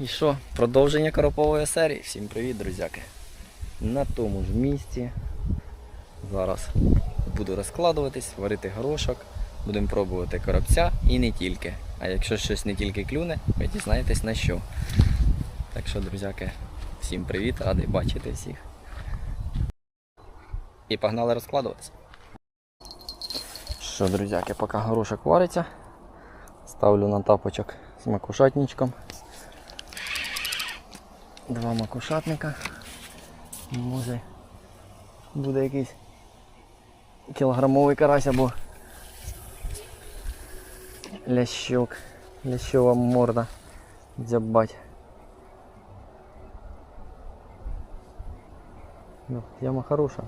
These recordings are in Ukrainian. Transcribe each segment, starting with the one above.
І що? Продовження коропової серії. Всім привіт, друзяки. На тому ж місці. Зараз буду розкладуватись, варити горошок, будемо пробувати коробця і не тільки. А якщо щось не тільки клюне, ви дізнаєтесь на що. Так що, друзяки, всім привіт, радий бачити всіх. І погнали розкладуватися. Що, друзяки, поки горошок вариться, ставлю на тапочок з макушатничком. Два макушатника. Може буде якийсь кілограмовий карась або лящок. Лящова морда. Дзябать. Ну, яма хороша.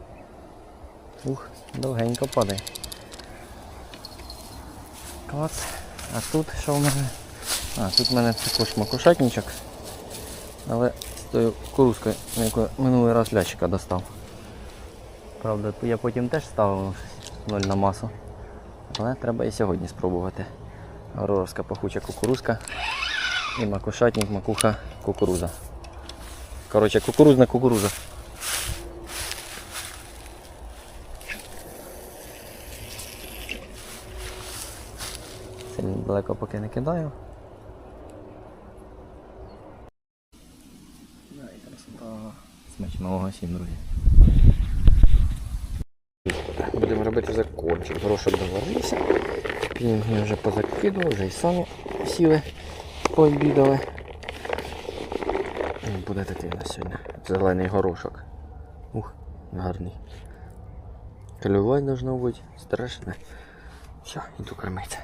Ух, довгенько падає. Клац. А тут що в мене? А, тут в мене також макушатничок. Але тою кукурузкою, на яку минулий раз лящика достав. Правда, я потім теж ставив ноль на масу. Але треба і сьогодні спробувати. Аврорська пахуча кукурузка і макушатник, макуха, кукуруза. Коротше, кукурузна кукуруза. Сильно далеко поки не кидаю. Смачного всім, друзі. Будемо робити закончик. Горошок доварився. Пінги вже позакидували, вже і самі сіли, пообідали. Буде такий у нас сьогодні зелений горошок. Ух, гарний. Клювать должно бути страшне. Все, іду кормитися.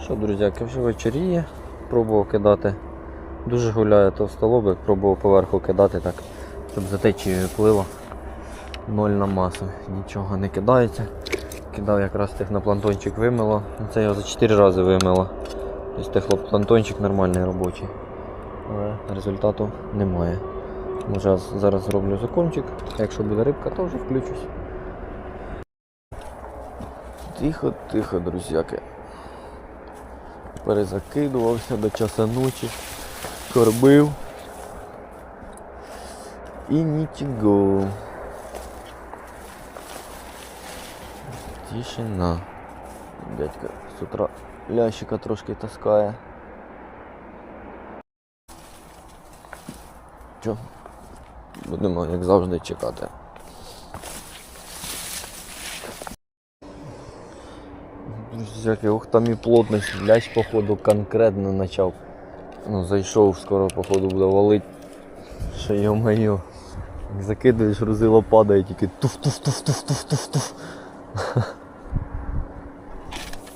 Що, друзяки, вже вечоріє. Пробував кидати. Дуже гуляє товстолобик, пробував поверху кидати так, щоб за течією плило. Ноль на масу, нічого не кидається. Кидав якраз техноплантончик вимило. Ну, Це його за 4 рази вимило. Тобто техноплантончик нормальний робочий. Але результату немає. Може зараз зроблю закончик, якщо буде рибка, то вже включусь. Тихо, тихо, друзяки. Перезакидувався до часу ночі, кормив. І нічого. Тишина. Дядька з утра лящика трошки таскає. Що? Будемо, як завжди, чекати. Друзяки, ух там і плотність. Лящ, походу, конкретно почав. Ну, зайшов, скоро, походу, буде валить. Що. Як Закидуєш, грузило падає, тільки туф-туф-туф-туф-туф-туф.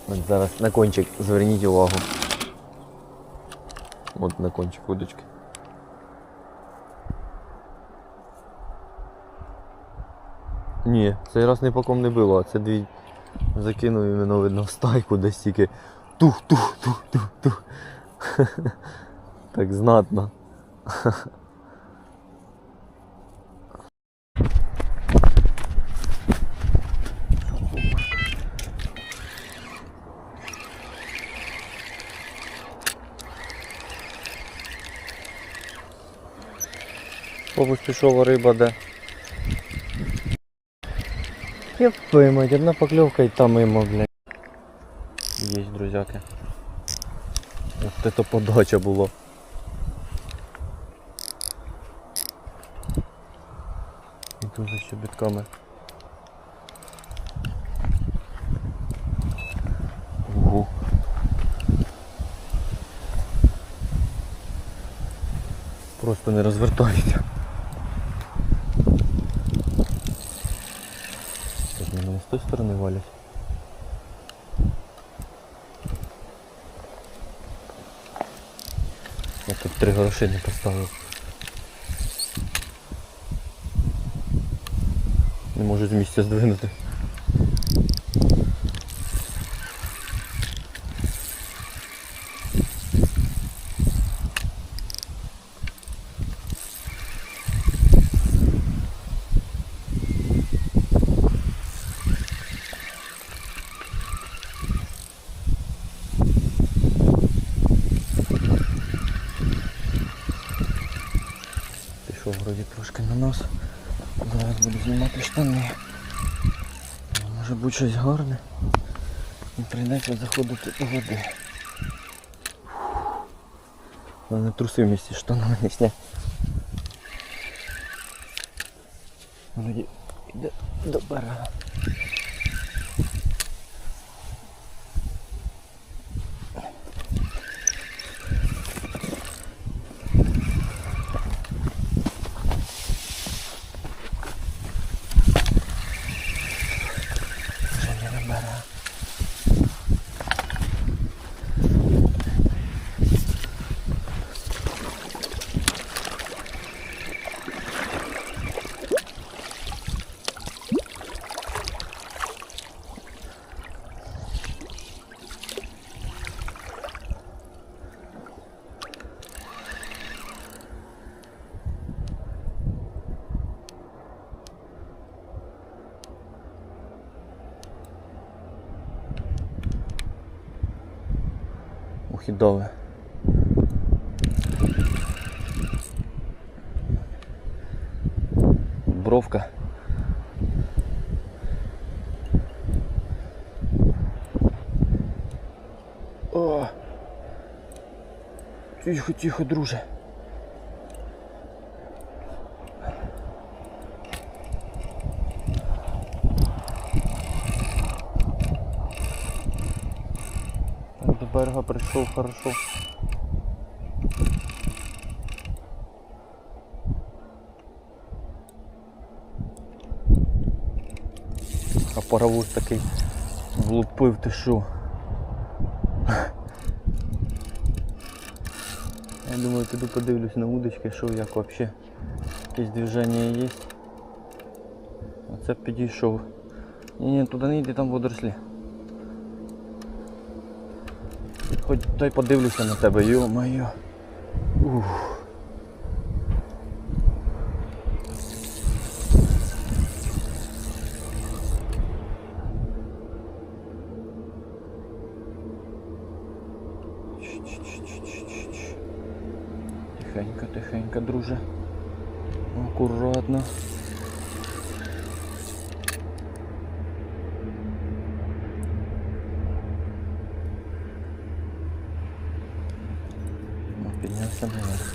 От зараз на кончик зверніть увагу. От на кончик удочки. Ні, цей раз ні по ком не було, а це дві закинув іменно видно в стайку десь тільки тух-тух-тух-тух-тух. Так знатно. Побусь пішова риба де. Я поймать, одна поклевка і там мимо, блядь. Есть, друзяки. Ось это подача була. І дуже ще бітками. Ого. Просто не розвертається. Так, мене з тої сторони валять. Я тут три горошини поставив. Не можу з місця здвинути. Вроді трошки на нас. Зараз буду знімати штани. Може бути щось гарне. І прийдеться заходити до води. не труси в місті штанами не сняти. Вроді йде до берега. Ухідове. Бровка. О! Тихо, тихо, друже. Так, До берега прийшов хорошо. А паровоз такий влупив ти що. Я думаю, піду подивлюсь на удочки, що як вообще. Якесь движення є. Оце підійшов. Ні, ні, туди не йди, там водорослі. Хоч дай подивлюся на тебе, йо-моє. Ух. Ч-ч-ч-ч-ч-ч. Тихенько, тихенько, друже. Акуратно. Піднявся наверх.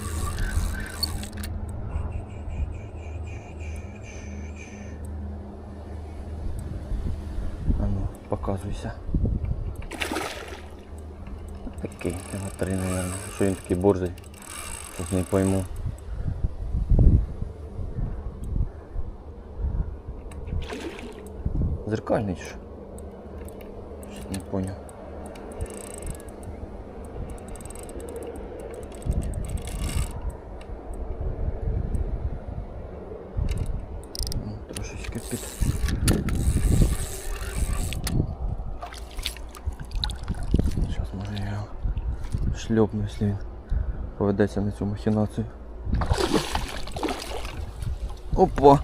А ну, показуйся. Такий, кіло три, мабуть. Що він такий борзий? Щось не пойму. Зеркальний що? Щось не поняв. Ну, Трошечки під. Зараз може я його шльопну, якщо він поведеться на цю махінацію. Опа!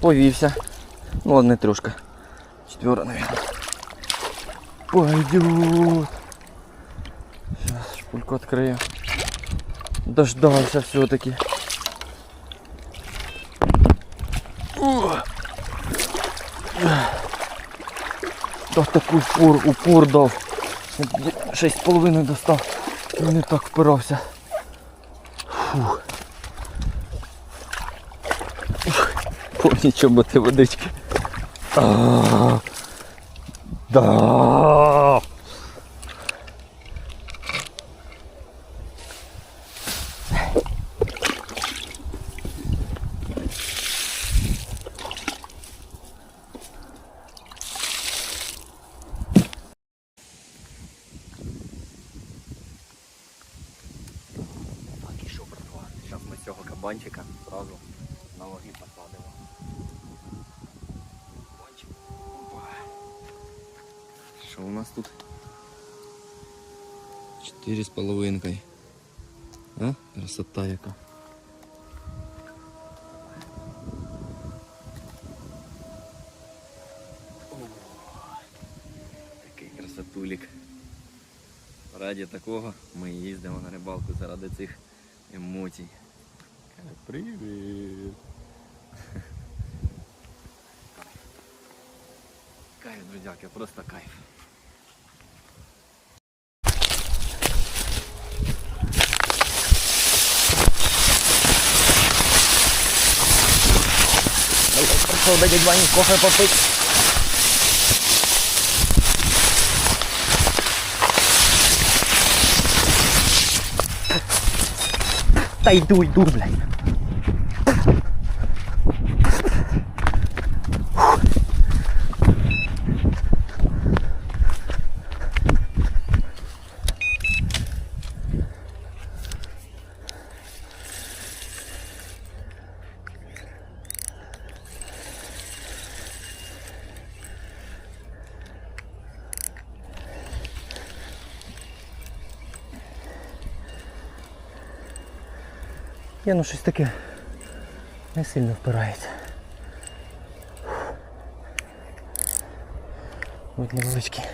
Повівся. Ну ладно, трошки. Четверо, наверное. Пойдет. Сейчас шпульку открою. Дождался все-таки. Да такой упор, упор дав. Шесть достав. І не так впирався. Фух. Повні чоботи водички. А, Да. Так, і що, братва? Зараз цього одразу на ваги посадимо. Кабанчик. Опа. Що у нас тут? Чотири з половинкою. А? Красота яка. О, Такий красотулік. Раді такого ми їздимо на рибалку заради цих емоцій. Привіт. Кайф, друзяки, просто кайф. Прийшов до дядь Вані кофе попити. Та йду, йду, блядь. Я ну щось таке не сильно впирається. Ось невеличкий.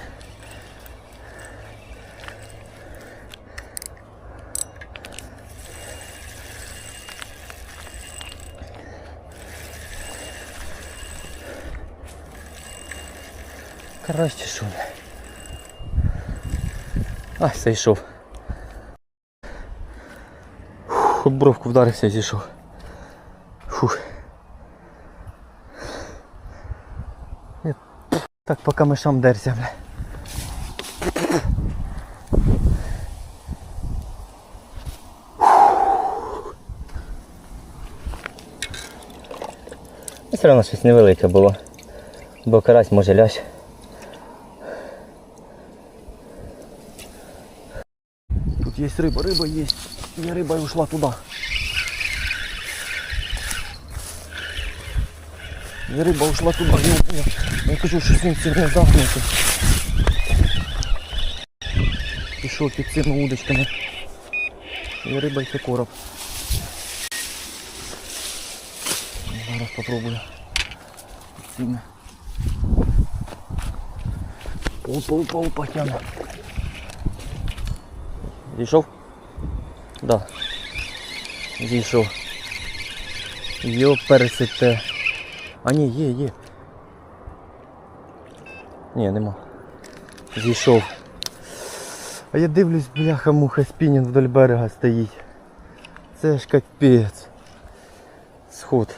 Краще що. А, зайшов. Фух, об бровку вдарився і зійшов. Фух. Я Так по камешам дерся, бля. Все одно щось невелике було. Бо карась може лящ. Тут есть рыба, рыба есть. И рыба ушла туда. И рыба ушла туда. Я, я, я хочу щось він сильно загнути. Пішов під цими удочками. І риба, і це короб. Зараз попробую. Сильно. Опа, опа, опа, тяне. Зійшов? Да. Зійшов. Йо пересите. А ні, є, є. Ні, нема. Зійшов. А я дивлюсь, бляха муха спінінг вдоль берега стоїть. Це ж капець. Сход.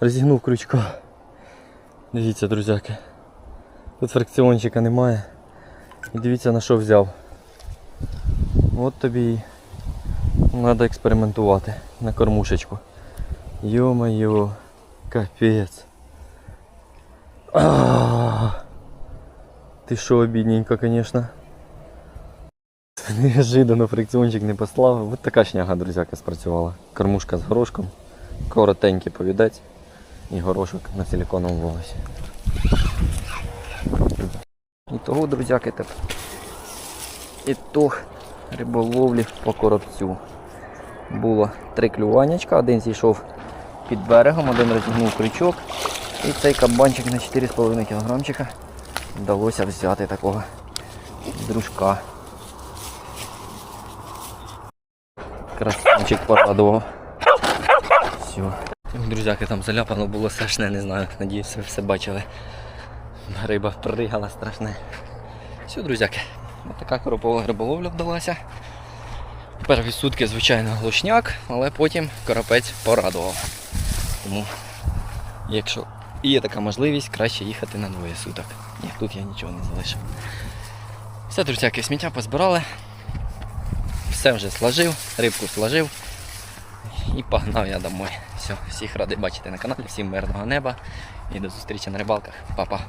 Розігнув крючка. Дивіться, друзяки. Тут фрикціончика немає. І дивіться на що взяв. От тобі і треба експериментувати на кормушечку. Йо-моє, капець. А, Ти що, обідненько, звісно. Неожиданно фрикціончик не послав. Ось така шняга, друзяка, спрацювала. Кормушка з горошком, коротенький повідець і горошок на силиконовому волосі. І того, друзяки, тепер. Ітог риболовлі по коробцю. Було три клюванячка, один зійшов під берегом, один розігнув крючок. І цей кабанчик на 4,5 кг вдалося взяти такого дружка. Красавчик порадував. Все. Друзяки, там заляпано було страшне, не знаю. Надіюсь, ви все бачили. Риба пригала страшне. Все, друзяки. Ось така коропова риболовля вдалася. Перші сутки, звичайно, глушняк, але потім коропець порадував. Тому, якщо є така можливість, краще їхати на двоє суток. Ні, тут я нічого не залишив. Все, друзяки, сміття позбирали. Все вже сложив, рибку сложив. І погнав я домой. Все, всіх радий бачити на каналі, всім мирного неба і до зустрічі на рибалках. Па-па.